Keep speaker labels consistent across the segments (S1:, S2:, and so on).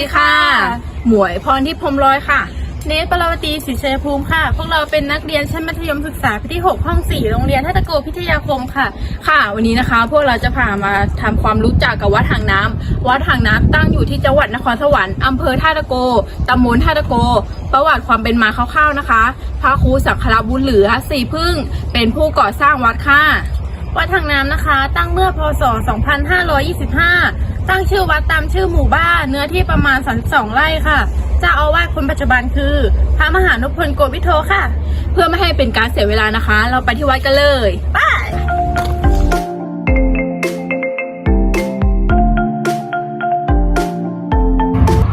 S1: ดีค่ะ หมวยพรที่พรหมร้อยค่ะ เนตปรวตีศรีชัยภูมิค่ะ พวกเราเป็นนักเรียนชั้นมัธยมศึกษาปีที่ 6 ห้อง 4 โรงเรียนทัตตะโกพิทยาคมค่ะ ค่ะ วันนี้นะคะ พวกเราจะพามาทำความรู้จักกับวัดหางน้ำวัดหางน้ำตั้งอยู่ที่จังหวัดนครสวรรค์อำเภอท่าตะโกตำบลท่าตะโก ประวัติความเป็นมาคร่าวๆนะคะ พระครูสังฆราบุญเหลือสีพึ่ง เป็นผู้ก่อสร้างวัดค่ะ วัดทางน้ำนะคะ ตั้งเมื่อพศ 2525 ตั้งชื่อวัดตามชื่อหมู่บ้าน เนื้อที่ประมาณ 32 ไร่ค่ะเจ้าอาวาสคนปัจจุบันคือพระมหานุพลโกวิโทค่ะ เพื่อไม่ให้เป็นการเสียเวลานะคะ เราไปที่วัดกันเลยไป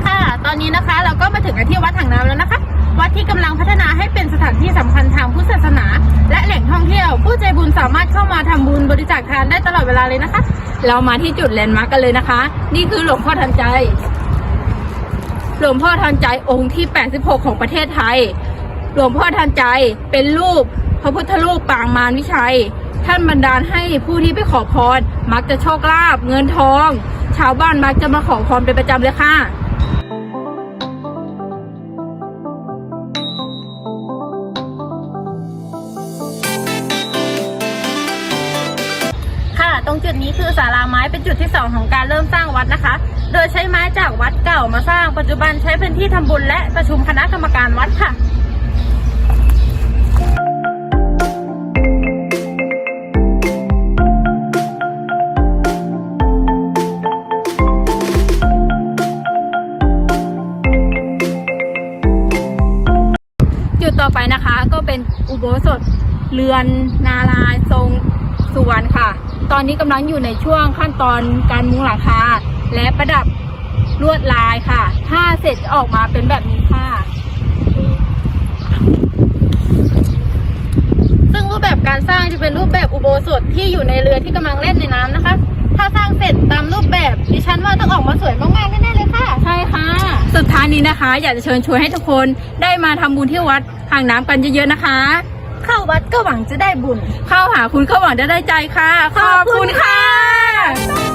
S1: ค่ะ ตอนนี้นะคะเราก็มาถึงกันที่วัดทางน้ำแล้วนะคะ วัดที่กำลังพัฒนาให้เป็นสถานที่สำคัญทางพุทธศาสนา สามารถเข้ามาทำบุญบริจาคทานได้ตลอดเวลาเลยนะคะ เรามาที่จุดแลนด์มาร์กกันเลยนะคะ นี่คือหลวงพ่อทันใจ หลวงพ่อทันใจองค์ที่ 86 ของประเทศไทย หลวงพ่อทันใจเป็นรูปพระพุทธรูปปางมารวิชัย ท่านบันดาลให้ผู้ที่ไปขอพร มักจะโชคลาภเงินทอง ชาวบ้านมักจะมาขอพรเป็นประจำเลยค่ะ จุดนี้คือศาลาไม้เป็นจุดที่ 2 ของการเริ่มสร้างวัดนะคะ โดยใช้ไม้จากวัดเก่ามาสร้าง ปัจจุบันใช้เป็นที่ทำบุญและประชุมคณะกรรมการวัดค่ะจุดต่อไปนะคะก็เป็นอุโบสถเรือนนารายทรงสวรรณค่ะ ตอนนี้กำลังอยู่ในช่วงขั้นตอนการมุงหลังคาและประดับลวดลายค่ะ ถ้าเสร็จจะออกมาเป็นแบบนี้ค่ะ ซึ่งรูปแบบการสร้างจะเป็นรูปแบบอุโบสถที่อยู่ในเรือที่กำลังเล่นในน้ำนะคะ ถ้าสร้างเสร็จตามรูปแบบดิฉันว่าต้องออกมาสวยมากๆแน่ๆเลยค่ะ ใช่ค่ะ สุดท้ายนี้นะคะ อยากจะเชิญชวนให้ทุกคนได้มาทำบุญที่วัดหางน้ำกันเยอะๆนะคะ เข้าวัดก็หวังจะได้บุญ เข้าหาคุณก็หวังจะได้ใจค่ะ ขอบคุณค่ะ